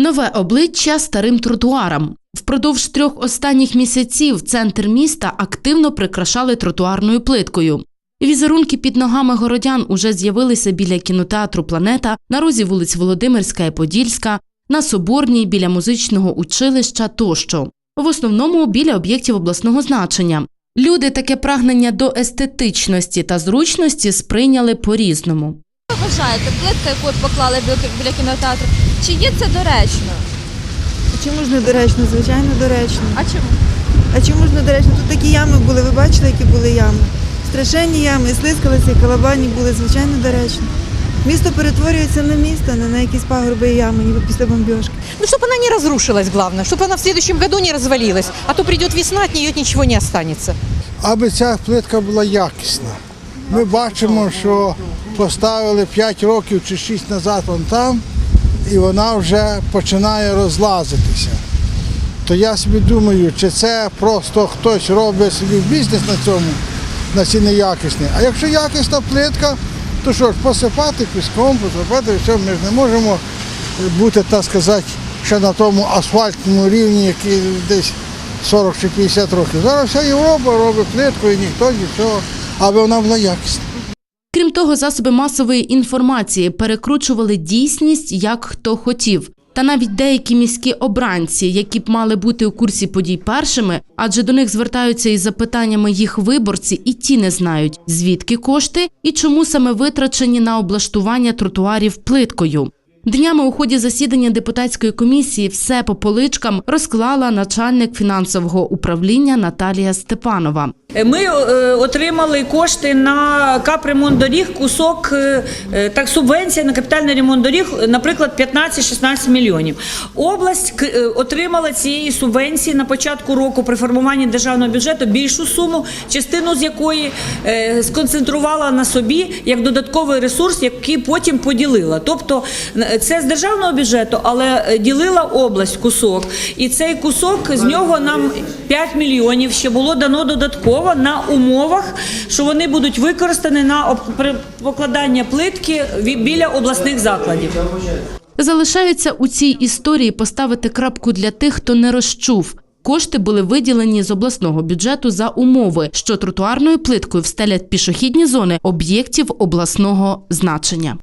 Нове обличчя старим тротуарам. Впродовж трьох останніх місяців центр міста активно прикрашали тротуарною плиткою. Візерунки під ногами городян уже з'явилися біля кінотеатру Планета на розі вулиць Володимирська і Подільська, на Соборній, біля музичного училища тощо. В основному біля об'єктів обласного значення. Люди таке прагнення до естетичності та зручності сприйняли по-різному. ви вважаєте, плитка, яку от поклали біля, кінотеатру, чи є це доречно? А Чому ж недоречно? Звичайно, доречно. А чому? А чому ж недоречно? Тут такі ями були, ви бачили, які були ями? Страшенні ями, і слизкалися, і калабані були, звичайно, доречно. Місто перетворюється на місто, не на якісь пагорби і ями, ніби після бомбіжки. Ну, чтобы она не разрушилась, главное, чтобы она в следующем году не развалилась, а то придет весна, от нее ничего не останется. аби ця плитка була якісна. Ми бачимо, що поставили 5 років чи 6 назад вон там, і вона вже починає розлазитися. То я собі думаю, чи це просто хтось робить собі бізнес на цьому, на ці неякісні. А якщо якісна плитка, то що ж, посипати піском, посипати, все, ми ж не можемо бути, так сказати, ще на тому асфальтному рівні, який десь 40 чи 50 років. Зараз вся Європа робить плитку і ніхто нічого, аби вона була якісна. Крім того, засоби масової інформації перекручували дійсність як хто хотів. Та навіть деякі міські обранці, які б мали бути у курсі подій першими, адже до них звертаються із запитаннями їх виборці, і ті не знають, звідки кошти і чому саме витрачені на облаштування тротуарів плиткою. Днями у ході засідання депутатської комісії все по поличкам розклала начальник фінансового управління Наталія Степанова. Ми е, отримали кошти на капремонт доріг, кусок е, е, так субвенція на капітальний ремонт доріг, е, наприклад, 15-16 мільйонів. Область е, отримала цієї субвенції на початку року при формуванні державного бюджету більшу суму, частину з якої е, сконцентрувала на собі як додатковий ресурс, який потім поділила. Тобто е, це з державного бюджету, але е, ділила область кусок. І цей кусок з нього нам 5 мільйонів ще було дано додатково на умовах, що вони будуть використані на покладання плитки біля обласних закладів. Залишається у цій історії поставити крапку для тих, хто не розчув. Кошти були виділені з обласного бюджету за умови, що тротуарною плиткою встелять пішохідні зони об'єктів обласного значення.